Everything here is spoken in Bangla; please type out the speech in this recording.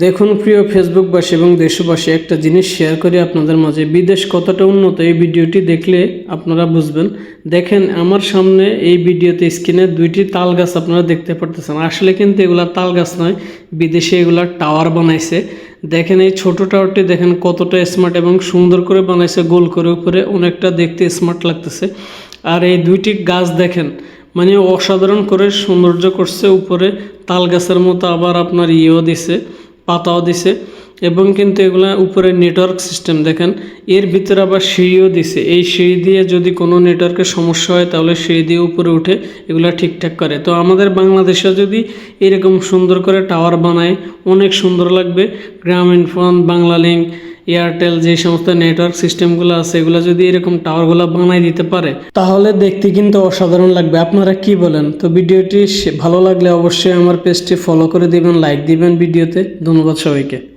দেখুন প্রিয় ফেসবুকবাসী এবং দেশবাসী, একটা জিনিস শেয়ার করি আপনাদের মাঝে। বিদেশ কতটা উন্নত এই ভিডিওটি দেখলে আপনারা বুঝবেন। দেখেন, আমার সামনে এই ভিডিওতে স্ক্রিনে দুইটি তাল গাছ আপনারা দেখতে পারতেছেন। আসলে কিন্তু এগুলা তাল গাছ নয়, বিদেশে এগুলা টাওয়ার বানাইছে। দেখেন, এই ছোট টাওয়ারটি দেখেন কতটা স্মার্ট এবং সুন্দর করে বানাইছে, গোল করে উপরে অনেকটা দেখতে স্মার্ট লাগতেছে। আর এই দুইটি গাছ দেখেন মানে অসাধারণ করে সৌন্দর্য করছে, উপরে তাল গাছের মতো আবার আপনার ইয়েও দিছে। পাতাও দিছে এবং কিন্তু এগুলো উপরে নেটওয়ার্ক সিস্টেম দেখেন, এর ভিতরে আবার সিঁড়িও দিছে। এই সিঁড়ি দিয়ে যদি কোনো নেটওয়ার্কের সমস্যা হয়, তাহলে সিঁড়ি দিয়ে উপরে উঠে এগুলো ঠিকঠাক করে। তো আমাদের বাংলাদেশে যদি এরকম সুন্দর করে টাওয়ার বানায়, অনেক সুন্দর লাগবে। গ্রামীণ ফোন বাংলা লিঙ্ক এয়ারটেল যে সমস্ত নেটওয়ার্ক সিস্টেমগুলো আছে, এগুলো যদি এরকম টাওয়ারগুলো বানাই দিতে পারে, তাহলে দেখতে কিন্তু অসাধারণ লাগবে। আপনারা কি বলেন? তো ভিডিওটি ভালো লাগলে অবশ্যই আমার পেজটি ফলো করে দিবেন লাইক দিবেন ভিডিওতে। ধন্যবাদ সবাইকে।